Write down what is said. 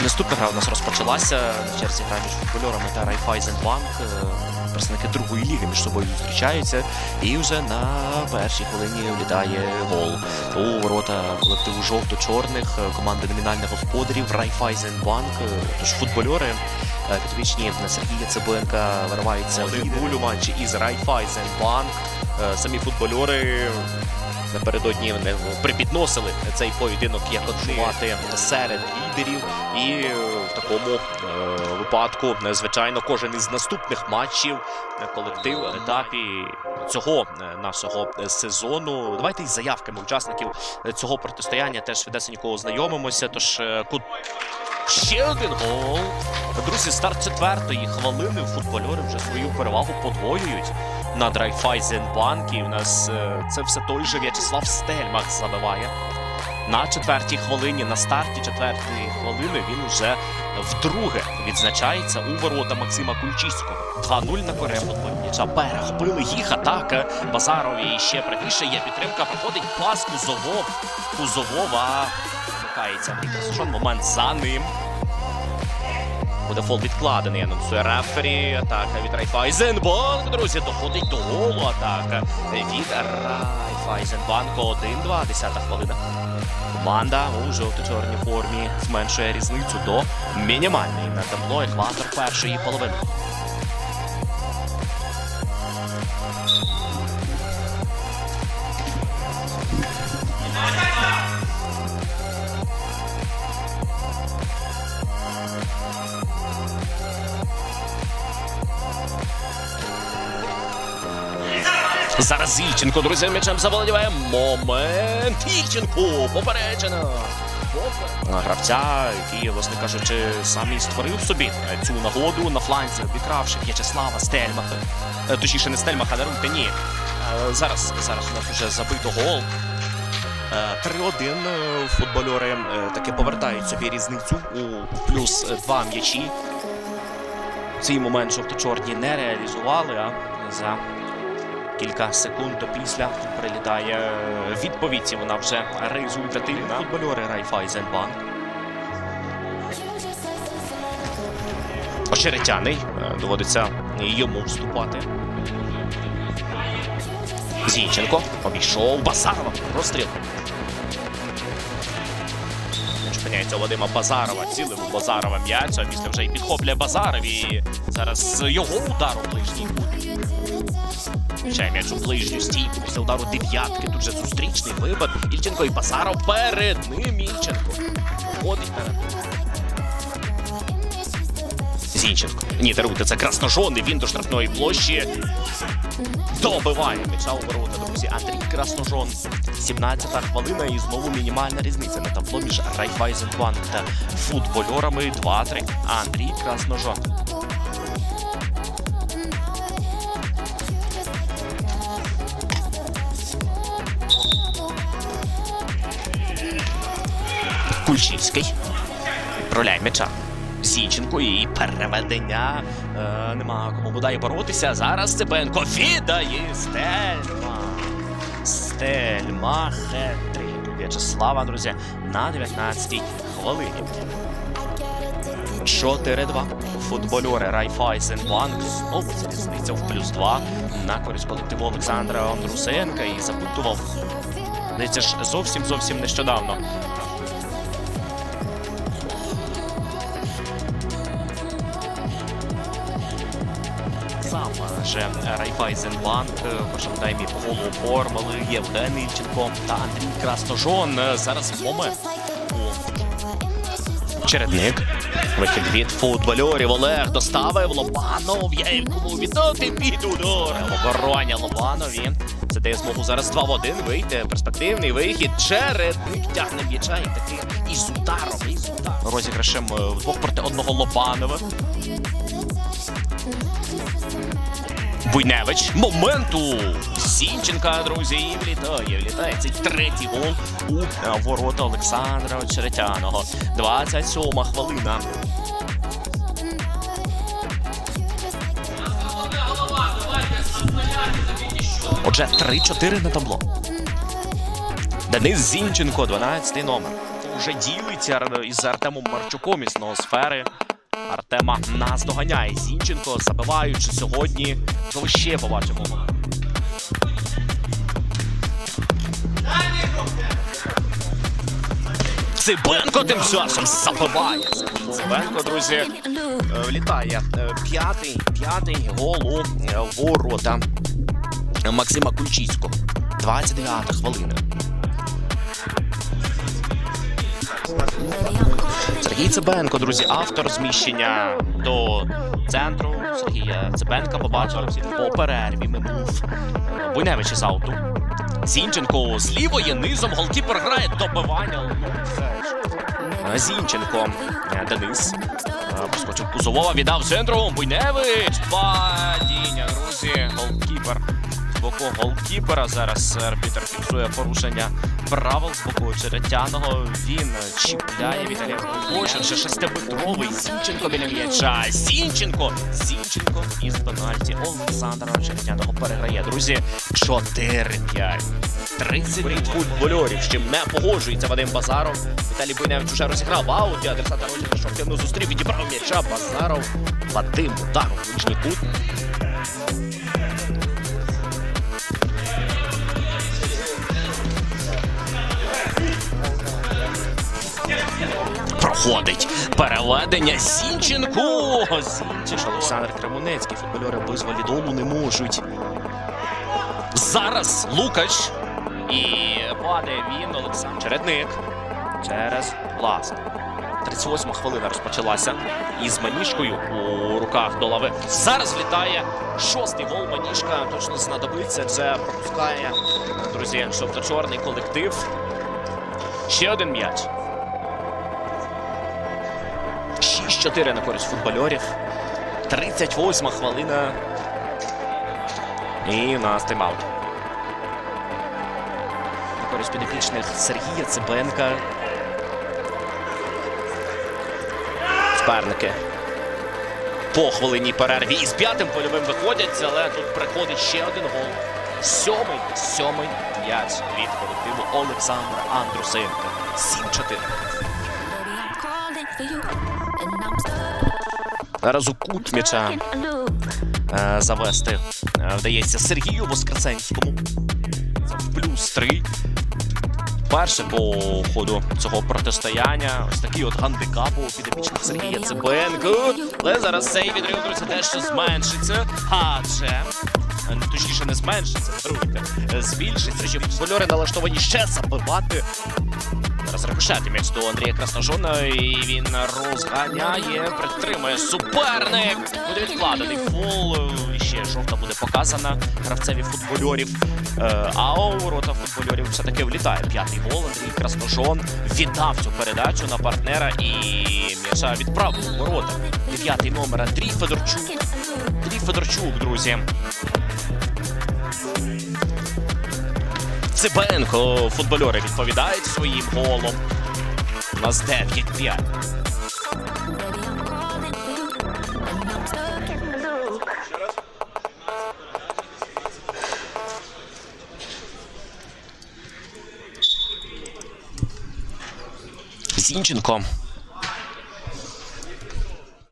Тож наступна гра у нас розпочалася. На черзі гра між футбольорами та Райфайзенбанк. Е, Представники другої ліги між собою зустрічаються. І вже на першій хвилині влітає гол. У ворота колективу жовто-чорних е, команди номінальних господарів Райфайзенбанк. Е, Тож футбольори підвічні Сергія Цибенка вириваються в нуль матчі із Райфайзенбанк. Е, Самі футбольори напередодні припідносили цей поєдинок як отжувати серед лідерів. І е, в такому е, випадку, звичайно, кожен із наступних матчів колектив етапі цього нашого сезону. Давайте із заявками учасників цього протистояння теж швидесенько ознайомимося. Тож е, ку- ще один гол. Друзі, старт четвертої хвилини футбольори вже свою перевагу подвоюють над Райфайзенбанк. І в нас е, це все той же В'ячеслав Стельмах забиває. На четвертій хвилині, на старті четвертої хвилини він уже вдруге відзначається у ворота Максима Кульчиського. 2-0 на коре футбольніча. Перехопили їх атака. Базарові ще правіше є підтримка. Проходить пас Кузовов. Кузовова вмикається Андрій Момент за ним. Буде фол відкладений, анонсує рефері. Атака від Райфайзенбанк. Друзі, доходить до голу. Атака від Райфайзенбанку. 1-2, 10 хвилина. Команда у жовто-чорній формі зменшує різницю до мінімальної на табло екватор першої половини. Зараз Зільченко, друзі, м'ячем заволодіває. Момент. Зільченко попереджено. Гравця, який, власне кажучи, сам і створив собі цю нагоду на фланзі, обікравши В'ячеслава Стельмаха. Е, Точніше, не Стельмаха, даруйте, ні. Е, Зараз, зараз у нас вже забито гол. Е, 3-1 е, футбольори таки повертають собі різницю у плюс е, два м'ячі. Цей момент жовто-чорні не реалізували, а за кілька секунд після прилітає відповідь. і Вона вже результативна. Футбольори Райфайзенбанк. Очеретяний. е, Доводиться йому вступати. Зінченко обійшов Басарова. Розстріл. Зупиняється у Вадима Базарова. Цілив у Базарова м'яця. після вже і підхоплює Базаров. І зараз його удар у ближній. Включає м'яч у ближню стійку після удару дев'ятки. Тут же зустрічний випад. Ільченко і Базаров перед ним. Ільченко. Ходить перед ним. Зінченко. Ні, даруйте, це красножоний. Він до штрафної площі. Добиває м'яча у друзі. Андрій Красножон. 17-та хвилина і знову мінімальна різниця на табло між Райфайзенбанк та футбольорами 2-3. Андрій Красножон. Кульчинський. Відправляє м'яча. Зінченко і переведення. Е, нема кому бодай боротися. Зараз Цибенко віддає Стельма. Стельма хетрик. В'ячеслава, друзі, на 19-й хвилині. 4-2. Футбольори Райфайзенбанк. Знову це в плюс 2 на користь колективу Олександра Ондрусенка і запитував. Здається ж зовсім зовсім нещодавно. Сам же Райфайзенбанк в першому таймі по голу оформили Євген Ільченко та Андрій Красножон. Зараз момент. Чередник. Вихід від футбольорів. Олег доставив Лобанов. Є кому віддати під удар. Обороння Лобанові. Це дає змогу зараз 2 в 1 вийти. Перспективний вихід. Чередник тягне м'яча і таки із ударом. Із ударом. Розіграшем е, вдвох проти одного Лобанова. Буйневич. Моменту. Зінченка, друзі, і влітає. Влітає цей третій гол у е, ворота Олександра Очеретяного. 27 хвилина. Отже, 3-4 на табло. Денис Зінченко, 12 номер. вже ділиться Ар- із Артемом Марчуком із ноосфери. Артема наздоганяє Зінченко, забиваючи сьогодні. Знову ще побачимо. Цибенко тим часом забиває. Цибенко, друзі, е, влітає е, п'ятий, п'ятий гол у е, ворота Максима Кульчицького. 29 хвилина. Сергій Цибенко, друзі, автор зміщення до центру. Сергія Цибенка побачив по перерві. Минув Буйневич із ауту. Зінченко з лівої низом голкіпер грає добивання. Зінченко е, Денис. Е, Проскочив Кузовова, віддав центру. Буйневич. Падіння, друзі. Голкіпер. З боку голкіпера зараз арбітр фіксує порушення правил з боку Черетяного. Він чіпляє Віталія Кучер, ще шестиметровий Зінченко біля м'яча. Зінченко! Зінченко із пенальті Олександра Черетяного переграє. Друзі, 4-5. 30 футбольорів, з чим не погоджується Вадим Базаров. Віталій Буйневич уже розіграв аут. Адресата розіграшу активно зустрів. Відібрав м'яча Базаров. Вадим ударом в ближній кут. Проходить переведення Зінченку. Зінчиш Олександр Кремунецький. Футбольори без валідолу не можуть. Зараз Лукач. І падає він Олександр Чередник. Через ласт. 38 хвилина розпочалася із Манішкою у руках до лави. Зараз влітає шостий гол. Манішка точно знадобиться. Це пропускає, друзі, жовто-чорний колектив. Ще один м'яч. 6-4 на користь футбольорів. 38 хвилина. І у нас тайм-аут. На користь підопічних Сергія Цибенка. Суперники. По хвилинній перерві із п'ятим польовим виходять, але тут приходить ще один гол. Сьомий, сьомий м'яч від колективу Олександра Андрусенка. 7-4. Зараз у кут м'яча е, завести е, вдається Сергію Воскресенському. Плюс три. Перше по ходу цього протистояння. Ось такий от гандикап у підопічних Сергія Цибенко. Але зараз цей відрив, друзі, дещо зменшиться. Адже. е, ну, Точніше, не зменшиться, даруйте, збільшиться, щоб футбольори налаштовані ще забивати. Зараз до Андрія Красножона, і він розганяє, притримує суперник. Буде відкладений фол. Ще жовта буде показана гравцеві футбольорів. Е, А у ворота футбольорів все-таки влітає. П'ятий гол. Андрій Красножон віддав цю передачу на партнера і м'яча відправив у ворота. Дев'ятий номер Андрій Федорчук. Андрій Федорчук, друзі. Цибенко. Футбольори відповідають своїм голом. У нас 9-5. Зінченко